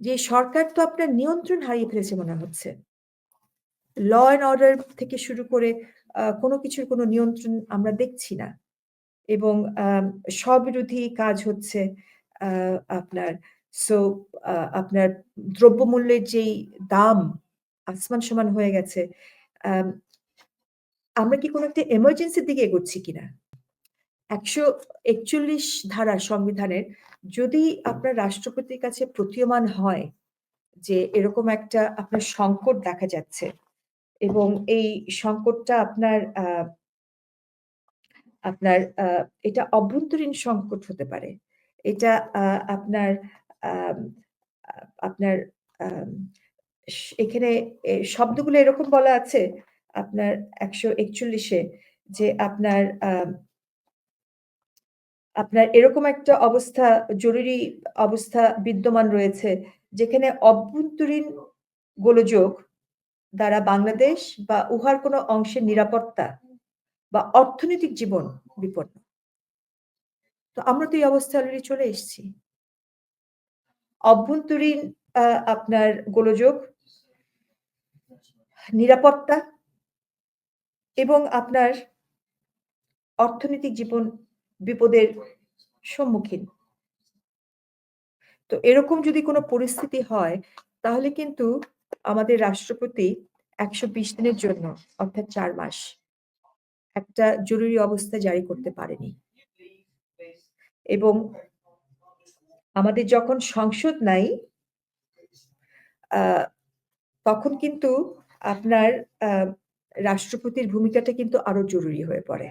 যে সরকার তো আপনার নিয়ন্ত্রণ হারিয়ে ফেলেছে মনে হচ্ছে। ল অ্যান্ড অর্ডার থেকে শুরু করে কোনো কিছুর কোনো নিয়ন্ত্রণ আমরা দেখছি না। এবং স্ববিরোধী কাজ হচ্ছে আপনার সো আপনার দ্রব্যমূল্যের যেই দাম আসমান সমান হয়ে গেছে। আম আমরা কি কোনো একটা এমার্জেন্সির দিকে এগোচ্ছি কিনা? ১৪১ ধারা সংবিধানের যদি আপনার রাষ্ট্রপতির কাছে প্রতীয়মান হয় যে এরকম একটা আপনার সংকট দেখা যাচ্ছে এবং এই সংকটটা আপনার আপনার এটা অভ্যন্তরীণ সংকট হতে পারে। এটা আপনার আপনার এখানে শব্দগুলো এরকম বলা আছে আপনার একশো একচল্লিশে যে আপনার, আ আপনার এরকম একটা অবস্থা, জরুরি অবস্থা বিদ্যমান রয়েছে, যেখানে অভ্যন্তরীণ গোলযোগ দ্বারা বাংলাদেশ বা উহার কোনো অংশের নিরাপত্তা বা অর্থনৈতিক জীবন বিপন্ন। তো আমরা তো এই অবস্থায় অলরেডি চলে এসেছি। অভ্যন্তরীণ আপনার গোলযোগ, নিরাপত্তা এবং আপনার অর্থনৈতিক জীবন বিপদের সম্মুখীন। তো এরকম যদি কোনো পরিস্থিতি হয়, তাহলে কিন্তু আমাদের রাষ্ট্রপতি ১২০ দিনের জন্য, অর্থাৎ চার মাস, একটা জরুরি অবস্থা জারি করতে পারেনি। এবং আমাদের যখন সংসদ নাই তখন কিন্তু আপনার রাষ্ট্রপতির ভূমিকাটা কিন্তু আরও জরুরি হয়ে পড়ে।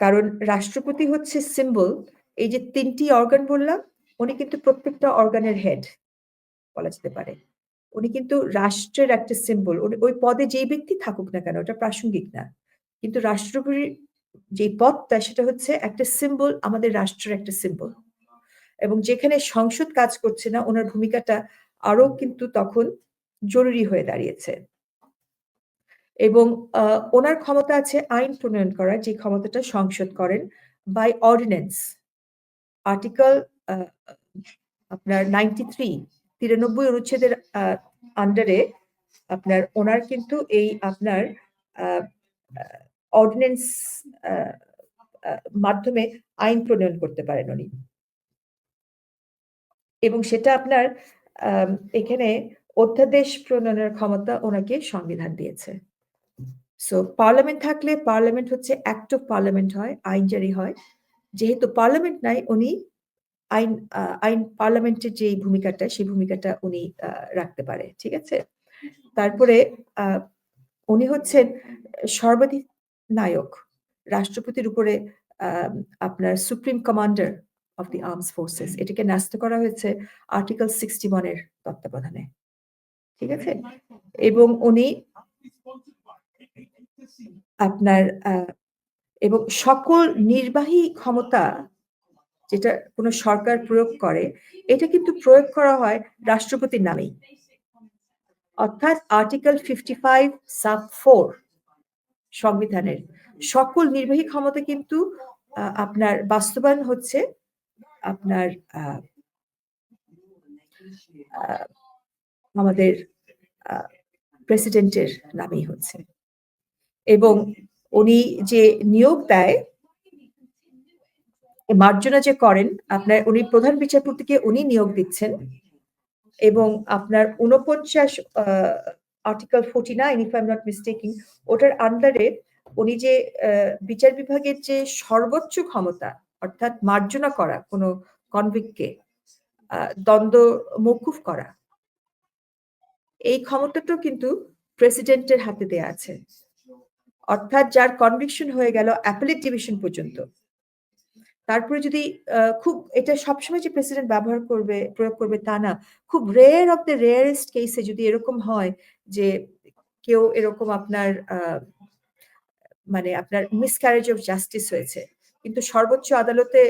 কারণ রাষ্ট্রপতি হচ্ছে সিম্বল এই যে তিনটি অর্গান বললাম, উনি কিন্তু প্রত্যেকটা অর্গানের হেড বলা যেতে পারে। উনি কিন্তু রাষ্ট্রের একটা সিম্বল। ওই পদে যেই ব্যক্তি থাকুক না কেন ওটা প্রাসঙ্গিক না। কিন্তু রাষ্ট্রপতির যে পদটা সেটা হচ্ছে একটা সিম্বল আমাদের রাষ্ট্রের একটা সিম্বল। এবং যেখানে সংসদ কাজ করছে না ওনার ভূমিকাটা আরও কিন্তু তখন জরুরি হয়ে দাঁড়িয়েছে। এবং, আ উনার ক্ষমতা আছে আইন প্রণয়ন করার, যে ক্ষমতাটা সংসদ করেন বাই অর্ডিন্যান্স। আর্টিকেল আপনার 93 ৯৩ অনুচ্ছেদের, আ আন্ডারে আপনার ওনার কিন্তু এই আপনার অর্ডিন্যান্স মাধ্যমে আইন প্রণয়ন করতে পারেন উনি। এবং সেটা আপনার এখানে অধ্যাদেশ প্রণয়নের ক্ষমতা ওনাকে সংবিধান দিয়েছে। সো পার্লামেন্ট থাকলে পার্লামেন্ট হচ্ছে অ্যাক্ট অফ পার্লামেন্ট হয়, আইন জারি হয়। যেহেতু পার্লামেন্ট নাই উনি আইন আইন পার্লামেন্টের যে ভূমিকাটা সেই ভূমিকাটা উনি রাখতে পারে। ঠিক আছে? তারপরে উনি হচ্ছেন সর্বাধিক নায়ক। রাষ্ট্রপতির উপরে আপনার supreme commander of the arms forces এটাকে ন্যস্ত করা হয়েছে আর্টিকেল 61 এর তত্ত্বাবধানে। ঠিক আছে? এবং উনি আপনার এবং সকল নির্বাহী ক্ষমতা যেটা কোন সরকার প্রয়োগ করে, এটা কিন্তু প্রয়োগ করা হয় রাষ্ট্রপতির নামেই। অর্থাৎ আর্টিকেল 55 সাব ফোর সংবিধানের সকল নির্বাহী ক্ষমতা কিন্তু আপনার বাস্তবায়ন হচ্ছে আপনার আমাদের প্রেসিডেন্টের নামেই হচ্ছে। এবং উনি যে নিয়োগ দেয় মার্জনা যে করেন, আপনার উনি প্রধান বিচারপতিকে উনি নিয়োগ দিচ্ছেন। এবং আপনার ৪৯ আ article 49 if I am not mistaking ওটার আন্ডারে উনি যে বিচার বিভাগের যে সর্বোচ্চ ক্ষমতা, অর্থাৎ মার্জনা করা কোনো কনভিক্ট কে আ, দ্বন্দ্ব মওকুফ করা। এই ক্ষমতাটাও কিন্তু প্রেসিডেন্টের হাতে দেয়া আছে। অর্থাৎ যার কনভিকশন হয়ে গেল অ্যাপেলেট ডিভিশন পর্যন্ত। তারপরে যদি খুব এটা সবসময় যে প্রেসিডেন্ট ব্যবহার করবে, প্রয়োগ করবে তা না। খুব রেয়ার অফ দ্য রেয়ারেস্ট কেসে যদি এরকম হয় যে কেউ এরকম আপনার মানে আপনার মিসক্যারেজ অফ জাস্টিস হয়েছে। কিন্তু সর্বোচ্চ আদালতে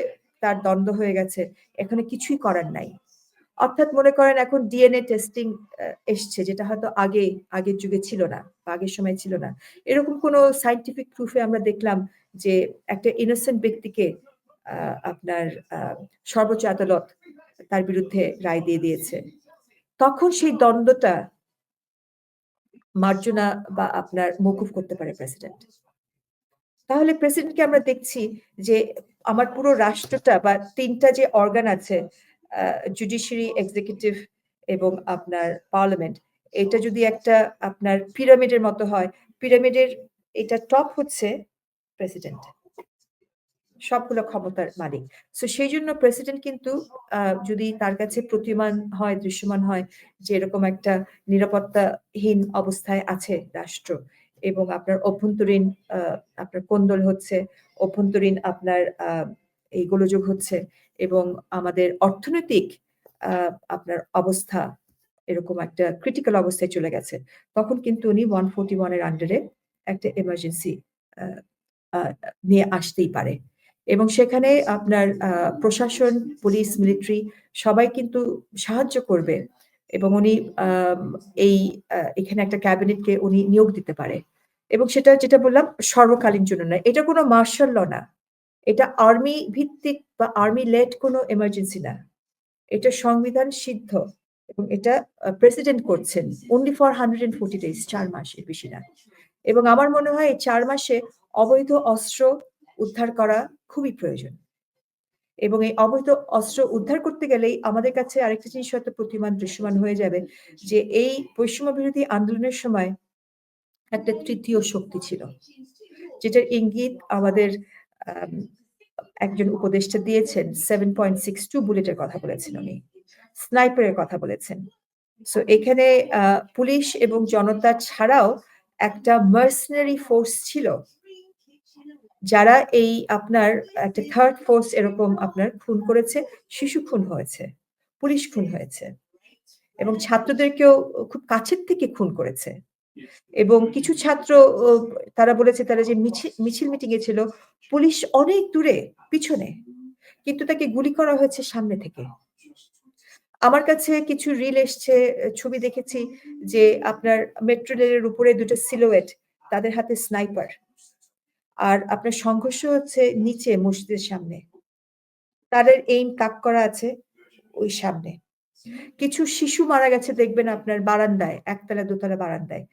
তার দ্বন্দ্ব হয়ে গেছে। এখানে কিছুই করার নাই। অর্থাৎ মনে করেন এখন ডিএনএ টেস্টিং এসছে, যেটা হয়তো আগে, আগের যুগে ছিল না বা আগের সময় ছিল না। এরকম কোন সাইন্টিফিক প্রুফে আমরা দেখলাম যে একটা ইনোসেন্ট ব্যক্তিকে আপনার সর্বোচ্চ আদালত তার বিরুদ্ধে রায় দিয়ে দিয়েছে। তখন সেই দ্বন্দ্বটা মার্জনা বা আপনার মকুফ করতে পারে প্রেসিডেন্ট। তাহলে প্রেসিডেন্টকে আমরা দেখছি যে আমার পুরো রাষ্ট্রটা বা তিনটা যে অর্গান আছে জুডিশিয়ারি, এক্সিকিউটিভ এবং আপনার পার্লামেন্ট এটা যদি একটা আপনার পিরামিডের মতো হয়, পিরামিডের এটা টপ হচ্ছে প্রেসিডেন্ট। সবগুলো ক্ষমতার মালিক। সো সেইজন্য প্রেসিডেন্ট কিন্তু যদি তার কাছে প্রতিমান হয়, দৃশ্যমান হয় যে এরকম একটা নিরাপত্তাহীন অবস্থায় আছে রাষ্ট্র এবং আপনার অভ্যন্তরীণ আপনার কোন্দল হচ্ছে, অভ্যন্তরীণ আপনার আ এই গোলযোগ হচ্ছে এবং আমাদের অর্থনৈতিক আপনার অবস্থা এরকম একটা ক্রিটিক্যাল অবস্থায় চলে গেছে। তখন কিন্তু উনি ওয়ান 141 এর আন্ডারে একটা এমার্জেন্সি নিয়ে আসতেই পারে। এবং সেখানে আপনার প্রশাসন, পুলিশ, মিলিটারি সবাই কিন্তু সাহায্য করবে এবং উনি এই এখানে একটা ক্যাবিনেটকে উনি নিয়োগ দিতে পারে। এবং সেটা যেটা বললাম সর্বকালীন জন্য নয়। এটা কোনো মার্শাল ল না। এটা আর্মি ভিত্তিক বা আর্মি লেড কোনো এমার্জেন্সি না। এটা সংবিধান সিদ্ধ এবং এটা প্রেসিডেন্ট করছেন। only for 140 ডেইজ ৪ মাস এর বেশি না। এবং আমার মনে হয় এই চার মাসে অবৈধ অস্ত্র উদ্ধার করা খুবই প্রয়োজন। এবং এই অবৈধ অস্ত্র উদ্ধার করতে গেলেই আমাদের কাছে আরেকটা জিনিস হয়তো প্রতিমান দৃশ্যমান হয়ে যাবে যে এই বৈষম্য বিরোধী আন্দোলনের সময় একটা তৃতীয় শক্তি ছিল। যেটার ইঙ্গিত আমাদের আম একজন উপদেষ্টা দিয়েছেন 7.62 বুলেটের কথা বলেছেন উনি। স্নাইপারের কথা বলেছেন। সো এখানে পুলিশ এবং জনতা ছাড়াও একটা মার্সেনারি ফোর্স ছিল। যারা এই আপনার একটা থার্ড ফোর্স এরকম আপনার খুন করেছে, শিশু খুন হয়েছে, পুলিশ খুন হয়েছে। এবং ছাত্রদেরকেও খুব কাছের থেকে খুন করেছে। এবং কিছু ছাত্র তারা বলেছে তারা যে মিছি মিছিল মিটিং এ ছিল, পুলিশ অনেক দূরে পিছনে। কিন্তু তাকে গুলি করা হয়েছে সামনে থেকে। আমার কাছে কিছু রিল এসছে, ছবি দেখেছি যে আপনার মেট্রো রেলের উপরে দুটো সিলোয়েট তাদের হাতে স্নাইপার। আর আপনার সংঘর্ষ হচ্ছে নিচে মসজিদের সামনে। তাদের এইম তাক করা আছে ওই সামনে। কিছু শিশু মারা গেছে দেখবেন আপনার বারান্দায়, একতলা দোতলা বারান্দায়।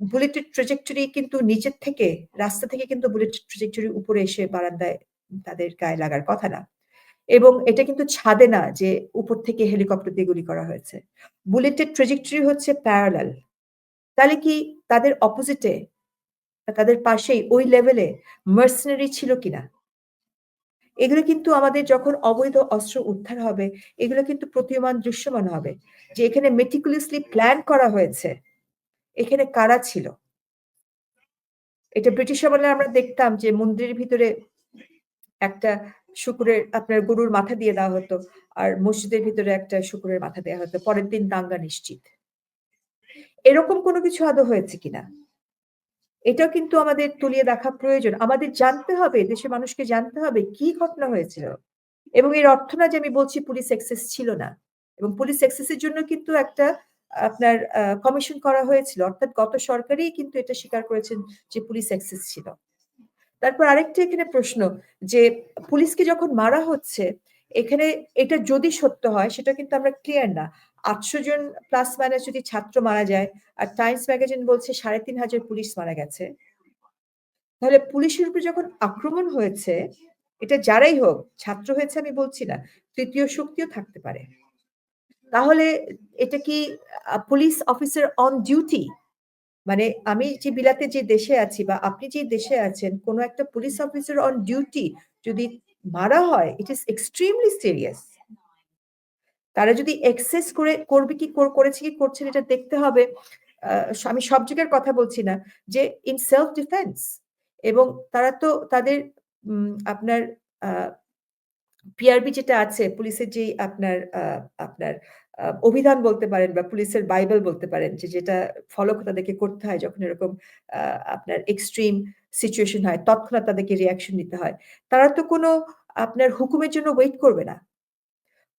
বুলেটের ট্রেজেক্টরি কিন্তু নিচের থেকে রাস্তা থেকে কিন্তু বুলেটের ট্রেজেক্টরি উপরে এসে বারান্দায় তাদের গায়ে লাগার কথা না। এবং এটা কিন্তু ছাদে না যে উপর থেকে হেলিকপ্টার দিয়ে গুলি করা হয়েছে। বুলেটের ট্রেজেক্টরি হচ্ছে প্যারালাল। তাহলে কি তাদের অপোজিটে তাদের পাশেই ওই লেভেলে মার্সেনারি ছিল কিনা? এগুলো কিন্তু আমাদের যখন অবৈধ অস্ত্র উদ্ধার হবে, এগুলো কিন্তু প্রতীয়মান দৃশ্যমান হবে। যে এখানে meticulously প্ল্যান করা হয়েছে। এখানে কারা ছিল? এটা ব্রিটিশ আমলে আমরা দেখতাম যে মন্দিরের ভিতরে একটা শুকুরের আপনার গরুর মাথা দিয়ে দেওয়া হতো। আর মসজিদের ভিতরে একটা শুকুরের মাথা দেওয়া হতো। পরের দিন দাঙ্গা নিশ্চিত। এরকম কোনো কিছু আদৌ হয়েছে কিনা? এটাও কিন্তু আমাদের তুলিয়ে দেখা প্রয়োজন। আমাদের জানতে হবে, দেশের মানুষকে জানতে হবে কি ঘটনা হয়েছিল। এবং এর অর্থ না যে আমি বলছি পুলিশ এক্সেস ছিল না। এবং পুলিশ এক্সেস এর জন্য কিন্তু একটা আপনার কমিশন করা হয়েছিল। অর্থাৎ গত সরকারই কিন্তু এটা স্বীকার করেছেন যে পুলিশ এক্সেস ছিল। তারপর আরেকটা এখানে প্রশ্ন যে পুলিশকে যখন মারা হচ্ছে, এখানে এটা যদি সত্য হয় সেটা কিন্তু আমরা ক্লিয়ার না। ৮০০ জন প্লাস মাইনাস যদি ছাত্র মারা যায় আর টাইমস ম্যাগাজিন বলছে ৩৫০০ পুলিশ মারা গেছে। তাহলে পুলিশের উপরে যখন আক্রমণ হয়েছে, এটা যারাই হোক, ছাত্র হয়েছে আমি বলছি না। তৃতীয় শক্তিও থাকতে পারে। তাহলে এটা কি পুলিশ অফিসার অন ডিউটি? মানে আমি যে বিলাতে যে দেশে আছি বা আপনি যে দেশে আছেন, কোন একটা পুলিশ অফিসার অন ডিউটি যদি মারা হয়, ইট ইস এক্সট্রিমলি সিরিয়াস। তারা যদি এক্সেস করে করবে কি করেছে কি করছে এটা দেখতে হবে। আমি সব জায়গার কথা বলছি না যে ইন সেলফ ডিফেন্স এবং তারা তো তাদের আপনার পিআরবি যেটা আছে পুলিশের যেই আপনার আপনার অভিধান বলতে পারেন বা পুলিশের বাইবেল বলতে পারেন যে যেটা ফলো তাদেরকে করতে হয় যখন এরকম আপনার এক্সট্রিম সিচুয়েশন হয়, তৎক্ষণাৎ তাদেরকে রিঅ্যাকশন নিতে হয়। তারা তো কোনো আপনার হুকুমের জন্য ওয়েট করবে না।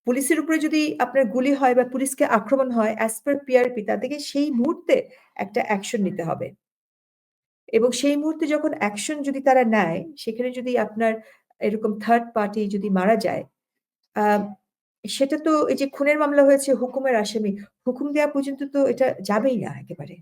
পুলিশের উপরে যদি আপনার গুলি হয় বা পুলিশকে আক্রমণ হয় অ্যাজ পার পিআরপি তাদেরকে সেই মুহূর্তে একটা অ্যাকশন নিতে হবে। এবং সেই মুহূর্তে যখন অ্যাকশন যদি তারা নেয়, সেখানে যদি আপনার এরকম থার্ড পার্টি যদি মারা যায়, সেটা তো এই যে খুনের মামলা হয়েছে হুকুমের আসামি। হুকুম দেওয়া পর্যন্ত তো এটা যাবেই না একেবারে।